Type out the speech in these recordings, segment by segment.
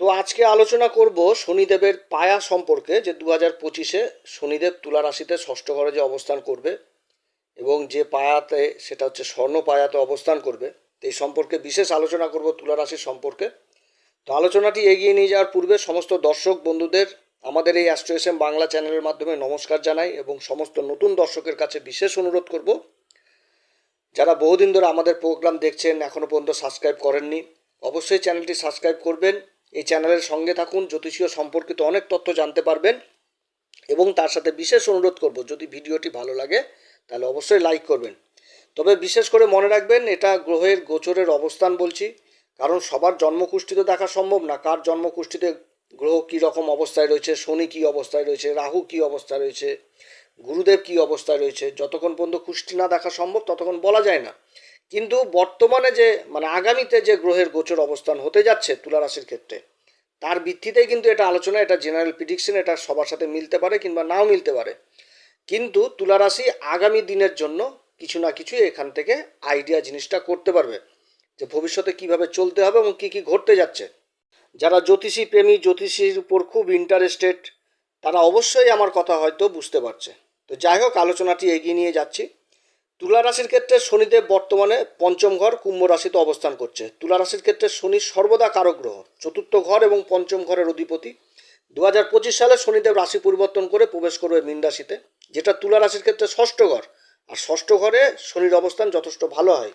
তো আজকে আলোচনা করব শনিদেবের পায়া সম্পর্কে যে দু হাজার পঁচিশে শনিদেব তুলা রাশিতে ষষ্ঠ ঘরে যে অবস্থান করবে এবং যে পায়াতে সেটা হচ্ছে স্বর্ণ পায়াতে অবস্থান করবে এই সম্পর্কে বিশেষ আলোচনা করব তুলা রাশির সম্পর্কে। তো আলোচনাটি এগিয়ে নিয়ে যাওয়ার পূর্বে সমস্ত দর্শক বন্ধুদের, আমাদের এই অ্যাস্ট্রোএসএম বাংলা চ্যানেলের মাধ্যমে নমস্কার জানাই এবং সমস্ত নতুন দর্শকের কাছে বিশেষ অনুরোধ করব। যারা বহুদিন ধরে আমাদের প্রোগ্রাম দেখছেন এখনও পর্যন্ত সাবস্ক্রাইব করেননি, অবশ্যই চ্যানেলটি সাবস্ক্রাইব করবেন। এই চ্যানেলের সঙ্গে থাকুন, জ্যোতিষীয় সম্পর্কিত অনেক তথ্য জানতে পারবেন এবং তার সাথে বিশেষ অনুরোধ করব, যদি ভিডিওটি ভালো লাগে তাহলে অবশ্যই লাইক করবেন। তবে বিশেষ করে মনে রাখবেন, এটা গ্রহের গোচরের অবস্থান বলছি, কারণ সবার জন্মকুষ্ঠি তো দেখা সম্ভব না। কার জন্মকুষ্ঠিতে গ্রহ কী রকম অবস্থায় রয়েছে, শনি কী অবস্থায় রয়েছে, রাহু কী অবস্থায় রয়েছে, গুরুদেব কী অবস্থায় রয়েছে, যতক্ষণ পর্যন্ত কুষ্টি না দেখা সম্ভব ততক্ষণ বলা যায় না। কিন্তু বর্তমানে যে মানে আগামীতে যে গ্রহের গোচর অবস্থান হতে যাচ্ছে তুলা রাশির ক্ষেত্রে, তার ভিত্তিতেই কিন্তু এটা আলোচনা, এটা জেনারেল প্রিডিকশন এটা সবার সাথে মিলতে পারে কিংবা নাও মিলতে পারে। কিন্তু তুলা রাশি আগামী দিনের জন্য কিছু না কিছু এখান থেকে আইডিয়া জিনিসটা করতে পারবে, যে ভবিষ্যতে কীভাবে চলতে হবে এবং কী কী ঘটতে যাচ্ছে। যারা জ্যোতিষী প্রেমী, জ্যোতিষীর উপর খুব ইন্টারেস্টেড তারা অবশ্যই আমার কথা হয়তো বুঝতে পারছে। তো যাই হোক, আলোচনাটি এগিয়ে নিয়ে যাচ্ছি। তুলা রাশির ক্ষেত্রে শনিদেব বর্তমানে পঞ্চম ঘর কুম্ভ রাশিতে অবস্থান করছে। তুলা রাশির ক্ষেত্রে শনি সর্বদা কারক গ্রহ, চতুর্থ ঘর এবং পঞ্চম ঘরের অধিপতি। দু হাজার পঁচিশ সালে শনিদেব রাশি পরিবর্তন করে প্রবেশ করবে মীন রাশিতে, যেটা তুলা রাশির ক্ষেত্রে ষষ্ঠ ঘর। আর ষষ্ঠ ঘরে শনির অবস্থান যথেষ্ট ভালো হয়।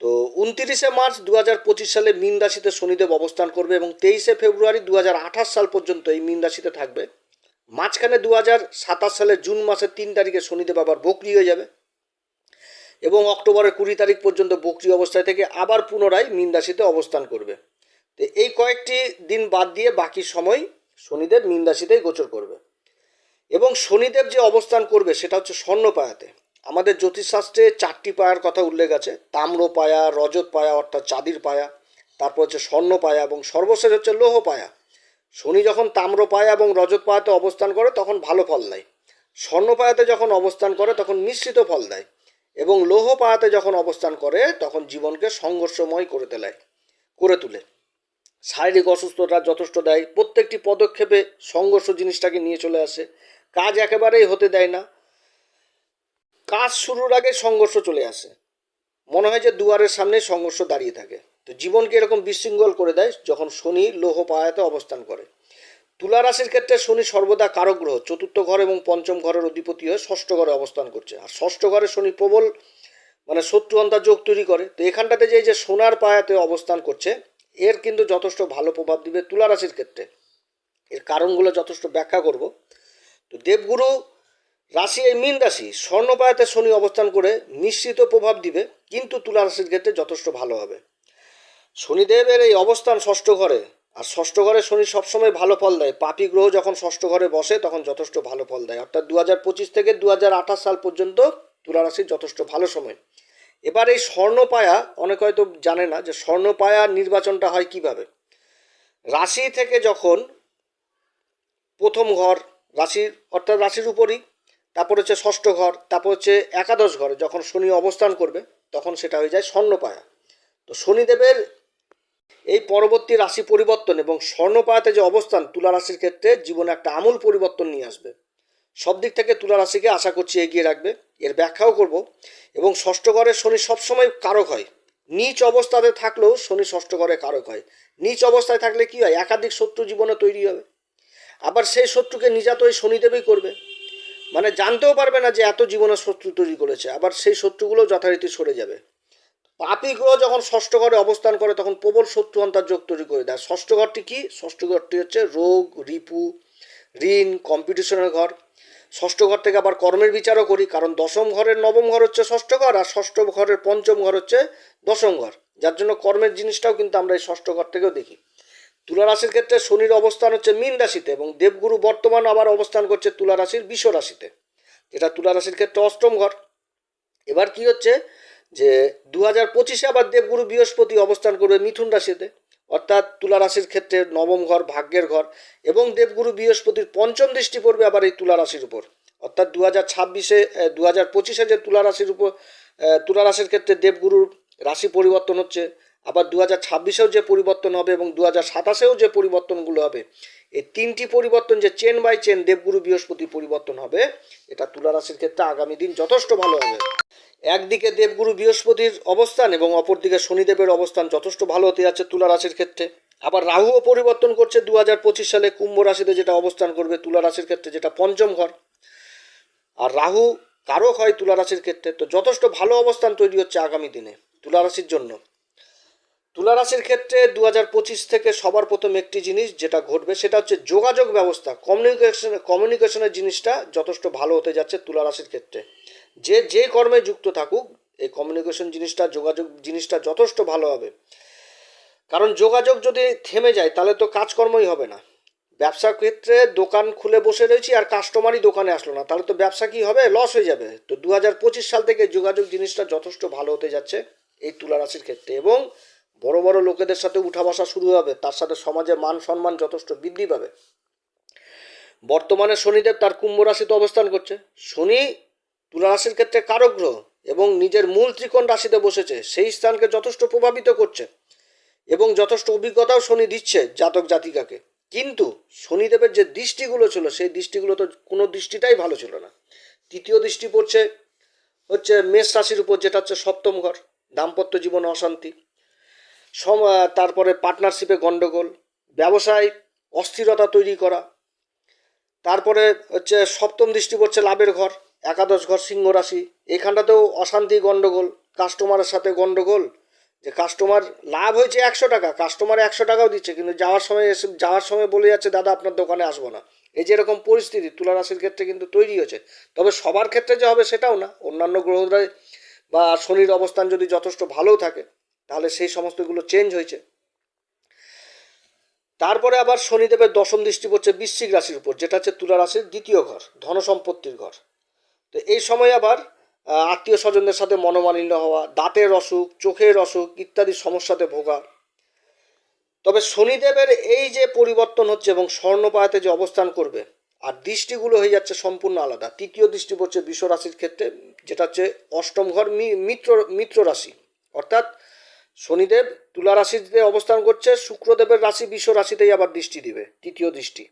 তো উনতিরিশে মার্চ দু হাজার পঁচিশ সালে মীন রাশিতে শনিদেব অবস্থান করবে এবং তেইশে ফেব্রুয়ারি দু হাজার আঠাশ সাল পর্যন্ত এই মীন রাশিতে থাকবে। মাঝখানে দু হাজার সাতাশ সালে জুন মাসের তিন তারিখে শনিদেব আবার বকরি হয়ে যাবে। এবং অক্টোবরের কুড়ি তারিখ পর্যন্ত বকরি অবস্থায় থেকে আবার পুনরায় মীন অবস্থান করবে। তো এই কয়েকটি দিন বাদ দিয়ে বাকি সময় শনিদেব মীন গোচর করবে। এবং শনিদেব যে অবস্থান করবে সেটা হচ্ছে স্বর্ণ পায়াতে আমাদের জ্যোতিষশাস্ত্রে চারটি পায়ার কথা উল্লেখ আছে। তাম্র পায়া রজত পায়া অর্থাৎ চাঁদির পায়া, তারপর হচ্ছে স্বর্ণ পায়া এবং সর্বশেষ হচ্ছে লৌহ পায়া শনি যখন তাম্র পায়া এবং রজত পায়াতে অবস্থান করে তখন ভালো ফল দেয়। স্বর্ণ পায়াতে যখন অবস্থান করে তখন মিশ্রিত ফল দেয়। এবং লৌহ পায়াতে যখন অবস্থান করে, তখন জীবনকে সংঘর্ষময় করে তোলে করে তোলে। শারীরিক অসুস্থতা যথেষ্ট দেয়, প্রত্যেকটি পদক্ষেপে সংঘর্ষ জিনিসটাকে নিয়ে চলে আসে। কাজ একেবারেই হতে দেয় না। কাজ শুরুর আগে সংঘর্ষ চলে আসে। মনে হয় যে দুয়ারের সামনে সংঘর্ষ দাঁড়িয়ে থাকে। তো জীবনকে এরকম বিশৃঙ্খল করে দেয় যখন শনি লৌহ পায়াতে অবস্থান করে। তুলা রাশির ক্ষেত্রে শনি সর্বদা কারক গ্রহ চতুর্থ ঘর এবং পঞ্চম ঘরের অধিপতি হয়ে ষষ্ঠ ঘরে অবস্থান করছে। আর ষষ্ঠ ঘরে শনি প্রবল মানে শত্রু যোগ তৈরি করে। তো এখানটাতে যে যে সোনার পায়াতে অবস্থান করছে, এর কিন্তু যথেষ্ট ভালো প্রভাব দিবে তুলা রাশির ক্ষেত্রে। এর কারণগুলো যথেষ্ট ব্যাখ্যা করব। তো দেবগুরু রাশি, এই মীন রাশি স্বর্ণপায়াতে শনি অবস্থান করে মিশ্রিত প্রভাব দিবে, কিন্তু তুলা রাশির ক্ষেত্রে যথেষ্ট ভালো হবে। শনিদেবের এই অবস্থান ষষ্ঠ ঘরে আর ষষ্ঠ ঘরে শনি সবসময় ভালো ফল দেয়। পাপি গ্রহ যখন ষষ্ঠ ঘরে বসে, তখন যথেষ্ট ভালো ফল দেয়। অর্থাৎ দু হাজার পঁচিশ থেকে দু হাজার আঠাশ সাল পর্যন্ত তুলা রাশির যথেষ্ট ভালো সময়। এবার এই স্বর্ণপায়া, অনেক হয়তো জানে না যে স্বর্ণপায়া নির্বাচনটা হয় কীভাবে? রাশি থেকে যখন প্রথম ঘর রাশির অর্থাৎ রাশির উপরই, তারপর হচ্ছে ষষ্ঠ ঘর, তারপর হচ্ছে একাদশ ঘরে যখন শনি অবস্থান করবে, তখন সেটা হয়ে যায় স্বর্ণপায়া। তো শনিদেবের এই পরবর্তী রাশি পরিবর্তন এবং স্বর্ণপায়াতে যে অবস্থান, তুলা রাশির ক্ষেত্রে জীবনে একটা আমূল পরিবর্তন নিয়ে আসবে। সব দিক থেকে তুলা রাশিকে আশা করছি এগিয়ে রাখবে। এর ব্যাখ্যাও করব। এবং ষষ্ঠ ঘরে শনি সবসময় কারক হয়। নিচ অবস্থাতে থাকলেও শনি ষষ্ঠ ঘরে কারক হয়। নিচ অবস্থায় থাকলে কি হয়? একাধিক শত্রু জীবনে তৈরি হবে। আবার সেই শত্রুকে নিজাত ওই শনিদেবই করবে। মানে জানতেও পারবে না যে এত জীবনে শত্রু তৈরি করেছে। আবার সেই শত্রুগুলো যথারীতি সরে যাবে। পাপি গ্রহ যখন ষষ্ঠ ঘরে অবস্থান করে, তখন প্রবল শত্রু যোগ তৈরি করে দেয়। ষষ্ঠ ঘরটি কি? ষষ্ঠ ঘরটি হচ্ছে রোগ, রিপু, ঋণ, কম্পিটিশনের ঘর। ষষ্ঠ ঘর থেকে আবার কর্মের বিচারও করি, কারণ দশম ঘরের নবম ঘর হচ্ছে ষষ্ঠ ঘর, আর ষষ্ঠ ঘরের পঞ্চম ঘর হচ্ছে দশম ঘর। যার জন্য কর্মের জিনিসটাও কিন্তু আমরা এই ষষ্ঠ ঘর থেকেও দেখি। তুলা রাশির ক্ষেত্রে শনির অবস্থান হচ্ছে মীন রাশিতে, এবং দেবগুরু বর্তমান আবার অবস্থান করছে তুলা রাশির বিষ রাশিতে। যেটা তুলা রাশির ক্ষেত্রে অষ্টম ঘর। এবার কি হচ্ছে? যে দু হাজার পঁচিশে আবার দেবগুরু বৃহস্পতি অবস্থান করবে মিথুন রাশিতে, অর্থাৎ তুলা রাশির ক্ষেত্রে নবম ঘর, ভাগ্যের ঘর এবং দেবগুরু বৃহস্পতির পঞ্চম দৃষ্টি পড়বে আবার এই তুলা রাশির উপর। অর্থাৎ দু হাজার ছাব্বিশে দু হাজার পঁচিশে যে তুলা রাশির উপর তুলা রাশির ক্ষেত্রে দেবগুরুর রাশি পরিবর্তন হচ্ছে। আবার দু হাজার ছাব্বিশেও যে পরিবর্তন হবে এবং দু হাজার সাতাশেও যে পরিবর্তনগুলো হবে, এই তিনটি পরিবর্তন যে চেন বাই চেন দেবগুরু বৃহস্পতি পরিবর্তন হবে, এটা তুলা রাশির ক্ষেত্রে আগামী দিন যথেষ্ট ভালো হবে। একদিকে দেবগুরু বৃহস্পতির অবস্থান এবং অপরদিকে শনিদেবের অবস্থান যথেষ্ট ভালো হতে যাচ্ছে তুলা রাশির ক্ষেত্রে। আবার রাহুও পরিবর্তন করছে দু হাজার পঁচিশ সালে কুম্ভ রাশিতে যেটা অবস্থান করবে তুলা রাশির ক্ষেত্রে যেটা পঞ্চম ঘর। আর রাহু কারক হয় তুলা রাশির ক্ষেত্রে, তো যথেষ্ট ভালো অবস্থান তৈরি হচ্ছে আগামী দিনে তুলা রাশির জন্য। তুলা রাশির ক্ষেত্রে দু হাজার পঁচিশ থেকে সবার প্রথম একটি জিনিস যেটা ঘটবে, সেটা হচ্ছে যোগাযোগ ব্যবস্থা। কমিউনিকেশন কমিউনিকেশনের জিনিসটা যথেষ্ট ভালো হতে যাচ্ছে তুলা রাশির ক্ষেত্রে। যে যে কর্মে যুক্ত থাকুক, এই কমিউনিকেশন জিনিসটা, যোগাযোগ জিনিসটা যথেষ্ট ভালো হবে। কারণ যোগাযোগ যদি থেমে যায়, তাহলে তো কাজকর্মই হবে না। ব্যবসার ক্ষেত্রে দোকান খুলে বসে রয়েছি আর কাস্টমারই দোকানে আসলো না, তাহলে তো ব্যবসা কি হবে? লস হয়ে যাবে। তো দু হাজার পঁচিশ সাল থেকে যোগাযোগ জিনিসটা যথেষ্ট ভালো হতে যাচ্ছে এই তুলা রাশির ক্ষেত্রে। এবং বড় বড় লোকেদের সাথে উঠা বসা শুরু হবে, তার সাথে সমাজে মান সম্মান যথেষ্ট বৃদ্ধি পাবে। বর্তমানে শনিদেব তার কুম্ভ রাশিতে অবস্থান করছে। শনি তুলা রাশির ক্ষেত্রে কারক গ্রহ এবং নিজের মূল ত্রিকোণ রাশিতে বসেছে, সেই স্থানকে যথেষ্ট প্রভাবিত করছে এবং যথেষ্ট অভিজ্ঞতাও শনি দিচ্ছে জাতক জাতিকাকে। কিন্তু শনিদেবের যে দৃষ্টিগুলো ছিল, সেই দৃষ্টিগুলো তো কোনো দৃষ্টিটাই ভালো ছিল না। তৃতীয় দৃষ্টি পড়ছে, হচ্ছে মেষ রাশির উপর, যেটা হচ্ছে সপ্তম ঘর, দাম্পত্য জীবনে অশান্তি। সম তারপরে পার্টনারশিপে গণ্ডগোল ব্যবসায় অস্থিরতা তৈরি করা, তারপরে হচ্ছে সপ্তম দৃষ্টি পড়ছে লাভের ঘর, একাদশ ঘর সিংহ রাশি। এখানটাতেও অশান্তি গণ্ডগোল কাস্টমারের সাথে গণ্ডগোল যে কাস্টমার লাভ হয়েছে একশো টাকা কাস্টমার একশো টাকাও দিচ্ছে, কিন্তু যাওয়ার সময় এসে, যাওয়ার সময় বলে যাচ্ছে, দাদা, আপনার দোকানে আসব না। এই যে এরকম পরিস্থিতি, তুলা রাশির ক্ষেত্রে কিন্তু তৈরি হয়েছে। তবে সবার ক্ষেত্রে যে হবে সেটাও না। অন্যান্য গ্রহরা বা শনির অবস্থান যদি যথেষ্ট ভালোও থাকে তাহলে সেই সমস্তগুলো চেঞ্জ হয়েছে। তারপরে আবার শনিদেবের দশম দৃষ্টি পড়ছে বৃশ্চিক রাশির উপর, যেটা হচ্ছে তুলা রাশির দ্বিতীয় ঘর, ধনসম্পত্তির ঘর। তো এই সময় আবার আত্মীয় স্বজনদের সাথে মনোমালিন্য হওয়া, দাঁতের অসুখ, চোখের অসুখ ইত্যাদি সমস্যাতে ভোগা। তবে শনিদেবের এই যে পরিবর্তন হচ্ছে এবং স্বর্ণপায়াতে যে অবস্থান করবে, আর দৃষ্টিগুলো হয়ে যাচ্ছে সম্পূর্ণ আলাদা। তৃতীয় দৃষ্টি পড়ছে বিশ্ব রাশির ক্ষেত্রে, যেটা হচ্ছে অষ্টম ঘর মিত্র মিত্র রাশি। অর্থাৎ শনিদেব তুলা রাশিতে অবস্থান করছে, শুক্রদেবের রাশি বিশ্ব রাশিতেই আবার দৃষ্টি দিবে, তৃতীয় দৃষ্টি।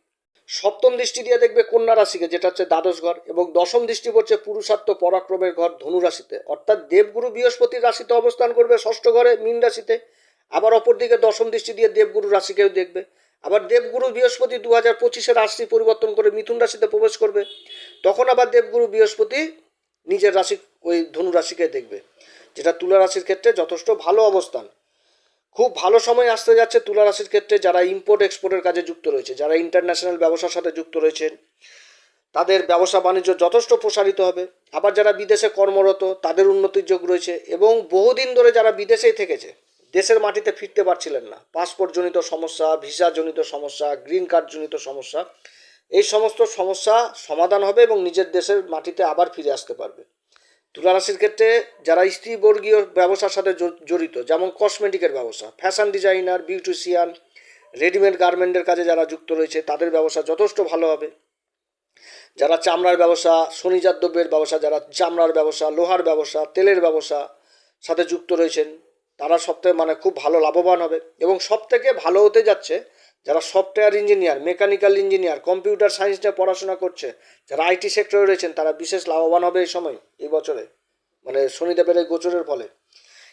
সপ্তম দৃষ্টি দিয়ে দেখবে কন্যা রাশিকে, যেটা হচ্ছে দ্বাদশ ঘর, এবং দশম দৃষ্টি পড়ছে পুরুষার্থ পরাক্রমের ঘর ধনু রাশিতে। অর্থাৎ দেবগুরু বৃহস্পতির রাশিতে অবস্থান করবে, ষষ্ঠ ঘরে মীন রাশিতে। আবার অপরদিকে দশম দৃষ্টি দিয়ে দেবগুরু রাশিকেও দেখবে। আবার দেবগুরু বৃহস্পতি দু হাজার পঁচিশে রাশি পরিবর্তন করে মিথুন রাশিতে প্রবেশ করবে। তখন আবার দেবগুরু বৃহস্পতি নিজের রাশি, ওই ধনু রাশিকে দেখবে। যেটা তুলা রাশির ক্ষেত্রে যথেষ্ট ভালো অবস্থান। খুব ভালো সময় আসতে যাচ্ছে তুলা রাশির ক্ষেত্রে যারা ইম্পোর্ট এক্সপোর্টের কাজে যুক্ত রয়েছে, যারা ইন্টারন্যাশনাল ব্যবসার সাথে যুক্ত রয়েছেন তাদের ব্যবসা বাণিজ্য যথেষ্ট প্রসারিত হবে। আবার যারা বিদেশে কর্মরত, তাদের উন্নতির যোগ রয়েছে এবং বহুদিন ধরে যারা বিদেশেই থেকেছে, দেশের মাটিতে ফিরতে পারছিলেন না। পাসপোর্ট জনিত সমস্যা ভিসা জনিত সমস্যা গ্রিন কার্ড জনিত সমস্যা, এই সমস্ত সমস্যা সমাধান হবে এবং নিজের দেশের মাটিতে আবার ফিরে আসতে পারবে। তুলা রাশির ক্ষেত্রে যারা স্ত্রীবর্গীয় ব্যবসার সাথে জড়িত, যেমন কসমেটিকের ব্যবসা ফ্যাশন ডিজাইনার বিউটিশিয়ান রেডিমেড গার্মেন্টের কাজে যারা যুক্ত রয়েছে, তাদের ব্যবসা যথেষ্ট ভালো হবে। যারা চামড়ার ব্যবসা খনিজাত দ্রব্যের ব্যবসা, যারা চামড়ার ব্যবসা, লোহার ব্যবসা, তেলের ব্যবসা সাথে যুক্ত রয়েছেন, তারা সবথেকে মানে খুব ভালো লাভবান হবে। এবং সবথেকে ভালো হতে যাচ্ছে যারা software engineer mechanical engineer computer science নিয়ে পড়াশোনা করছে, যারা আইটি সেক্টরে রয়েছেন, তারা বিশেষ লাভবান হবে এই সময়, এই বছরে। মানে শনিদেবের এই গোচরের ফলে।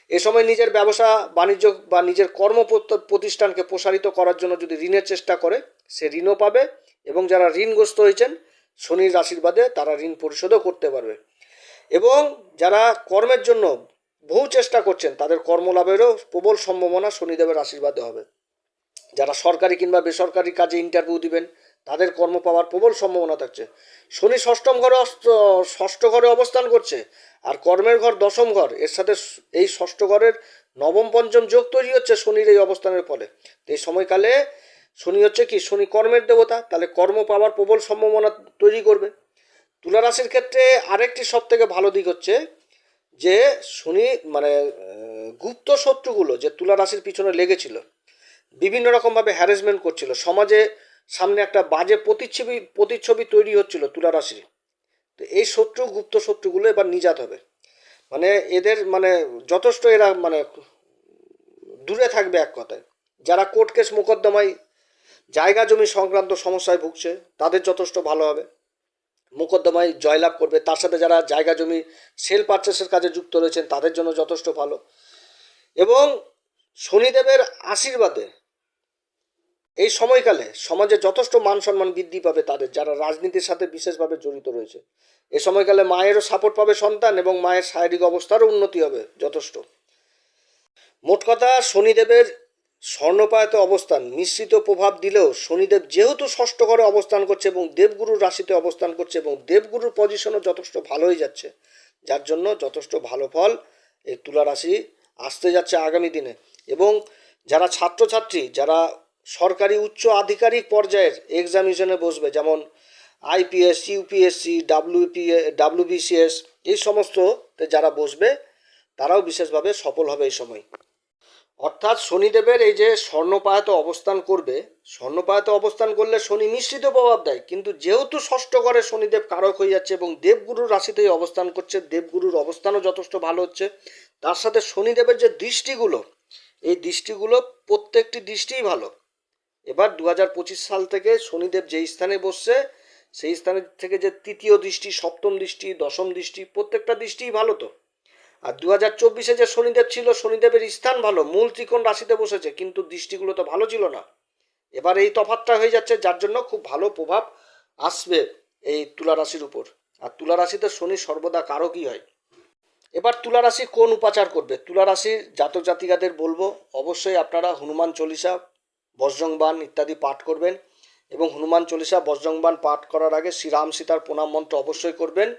এ সময় নিজের ব্যবসা, বাণিজ্য বা নিজের কর্ম প্রত- প্রতিষ্ঠানকে প্রসারিত করার জন্য যদি ঋণের চেষ্টা করে, সে ঋণও পাবে এবং যারা ঋণগ্রস্ত হয়েছেন, শনির আশীর্বাদে তারা ঋণ পরিশোধও করতে পারবে। এবং যারা কর্মের জন্য বহু চেষ্টা করছেন, তাদের কর্মলাভেরও প্রবল সম্ভাবনা শনিদেবের আশীর্বাদে হবে। যারা সরকারি কিংবা বেসরকারি কাজে ইন্টারভিউ দিবেন, তাদের কর্ম পাওয়ার প্রবল সম্ভাবনা থাকছে। শনি ষষ্ঠম ঘরে ষষ্ঠ ঘরে অবস্থান করছে, আর কর্মের ঘর দশম ঘর, এর সাথে এই ষষ্ঠ ঘরের নবম পঞ্চম যোগ তৈরি হচ্ছে শনির এই অবস্থানের ফলে। তো এই সময়কালে শনি হচ্ছে কি, শনি কর্মের দেবতা, তাহলে কর্ম পাওয়ার প্রবল সম্ভাবনা তৈরি করবে। তুলা রাশির ক্ষেত্রে আরেকটি সব থেকে ভালো দিক হচ্ছে যে শনি মানে গুপ্ত শত্রুগুলো যে তুলা রাশির পিছনে লেগেছিল বিভিন্ন রকমভাবে হ্যারাসমেন্ট করছিল। সমাজে সামনে একটা বাজে প্রতিচ্ছবি প্রতিচ্ছবি তৈরি হচ্ছিল তুলা রাশির। তো এই শত্রু, গুপ্ত শত্রুগুলো এবার নিজাত হবে। মানে এদের মানে যথেষ্ট এরা মানে দূরে থাকবে এক কথায়। যারা কোর্ট কেস মোকদ্দমায়, জায়গা জমি সংক্রান্ত সমস্যায় ভুগছে, তাদের যথেষ্ট ভালো হবে। মোকদ্দমায় জয়লাভ করবে। তার সাথে যারা জায়গা জমি সেল পারচেসের কাজে যুক্ত রয়েছেন, তাদের জন্য যথেষ্ট ভালো। এবং শনিদেবের আশীর্বাদে এই সময়কালে সমাজে যথেষ্ট মান সম্মান বৃদ্ধি পাবে তাদের, যারা রাজনীতির সাথে বিশেষভাবে জড়িত রয়েছে। এ সময়কালে মায়েরও সাপোর্ট পাবে সন্তান এবং মায়ের শারীরিক অবস্থারও উন্নতি হবে যথেষ্ট। মোট কথা, শনিদেবের স্বর্ণপায়ত অবস্থান মিশ্রিত প্রভাব দিলেও শনিদেব যেহেতু ষষ্ঠ ঘরে অবস্থান করছে এবং দেবগুরুর রাশিতে অবস্থান করছে এবং দেবগুরুর পজিশনও যথেষ্ট ভালো হয়ে যাচ্ছে, যার জন্য যথেষ্ট ভালো ফল এই তুলা রাশি আসতে যাচ্ছে আগামী দিনে। এবং যারা ছাত্রছাত্রী, যারা সরকারি উচ্চ আধিকারিক পর্যায়ের এক্সামিনেশনে বসবে, যেমন আইপিএস ইউপিএসসি ডাব্লিউপি ডাব্লিউবিসিএস এই সমস্ততে যারা বসবে, তারাও বিশেষভাবে সফল হবে এই সময়। অর্থাৎ শনিদেবের এই যে স্বর্ণপায়ত অবস্থান করবে, স্বর্ণপায়ত অবস্থান করলে শনি মিশ্রিত প্রভাব দেয়, কিন্তু যেহেতু ষষ্ঠ ঘরে শনিদেব কারক হয়ে যাচ্ছে এবং দেবগুরুর রাশিতেই অবস্থান করছে, দেবগুরুর অবস্থানও যথেষ্ট ভালো হচ্ছে, তার সাথে শনিদেবের যে দৃষ্টিগুলো, এই দৃষ্টিগুলো প্রত্যেকটি দৃষ্টিই ভালো। এবার দু হাজার পঁচিশ সাল থেকে শনিদেব যেই স্থানে বসছে, সেই স্থানের থেকে যে তৃতীয় দৃষ্টি, সপ্তম দৃষ্টি, দশম দৃষ্টি, প্রত্যেকটা দৃষ্টিই ভালো তো। আর দু হাজার চব্বিশে যে শনিদেব ছিল, শনিদেবের স্থান ভালো, মূল ত্রিকোণ রাশিতে বসেছে, কিন্তু দৃষ্টিগুলো তো ভালো ছিল না। এবার এই তফাতটা হয়ে যাচ্ছে, যার জন্য খুব ভালো প্রভাব আসবে এই তুলা রাশির উপর। আর তুলা রাশিতে শনি সর্বদা কারকই হয়। এবার তুলা রাশি কোন উপাচার করবে? তুলা রাশির জাতক জাতিকাদের বলব, অবশ্যই আপনারা হনুমান চল্লিশা বজ্রংবান ইত্যাদি পাঠ করবেন এবং হনুমান চল্লিশা বজ্রংবান পাঠ করার আগে শ্রীরাম সীতার প্রণাম মন্ত্র অবশ্যই করবেন,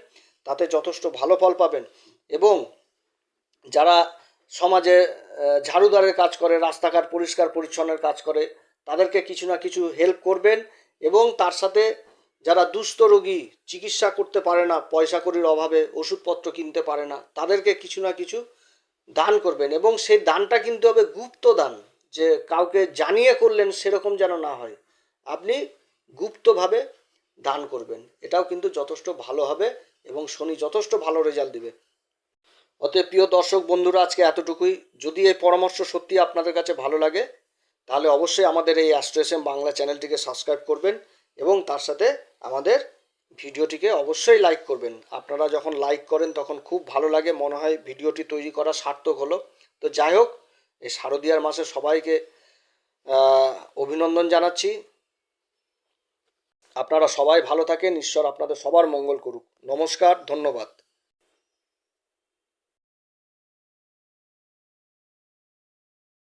তাতে যথেষ্ট ভালো ফল পাবেন এবং যারা সমাজে ঝাড়ুদারের কাজ করে, রাস্তাঘাট পরিষ্কার পরিচ্ছন্নের কাজ করে, তাদেরকে কিছু না কিছু হেল্প করবেন এবং তার সাথে যারা দুস্থ রোগী, চিকিৎসা করতে পারে না, পয়সা কড়ির অভাবে ওষুধপত্র কিনতে পারে না, তাদেরকে কিছু না কিছু দান করবেন এবং সেই দানটা কিন্তু হবে গুপ্ত দান। যে কাউকে জানিয়ে করলেন সেরকম যেন না হয়, আপনি গুপ্তভাবে দান করবেন। এটাও কিন্তু যথেষ্ট ভালো হবে এবং শনি যথেষ্ট ভালো রেজাল্ট দিবে। অতএব প্রিয় দর্শক বন্ধুরা, আজকে এতটুকুই। যদি এই পরামর্শ সত্যি আপনাদের কাছে ভালো লাগে, তাহলে অবশ্যই আমাদের এই অ্যাস্ট্রেসএম বাংলা চ্যানেলটিকে সাবস্ক্রাইব করবেন এবং তার সাথে আমাদের ভিডিওটিকে অবশ্যই লাইক করবেন। আপনারা যখন লাইক করেন, তখন খুব ভালো লাগে। মনে হয় ভিডিওটি তৈরি করা সার্থক হলো। তো যাই হোক এই শারদীয়ার মাসে সবাইকে অভিনন্দন জানাচ্ছি। আপনারা সবাই ভালো থাকেন। ঈশ্বর আপনাদের সবার মঙ্গল করুক। নমস্কার, ধন্যবাদ।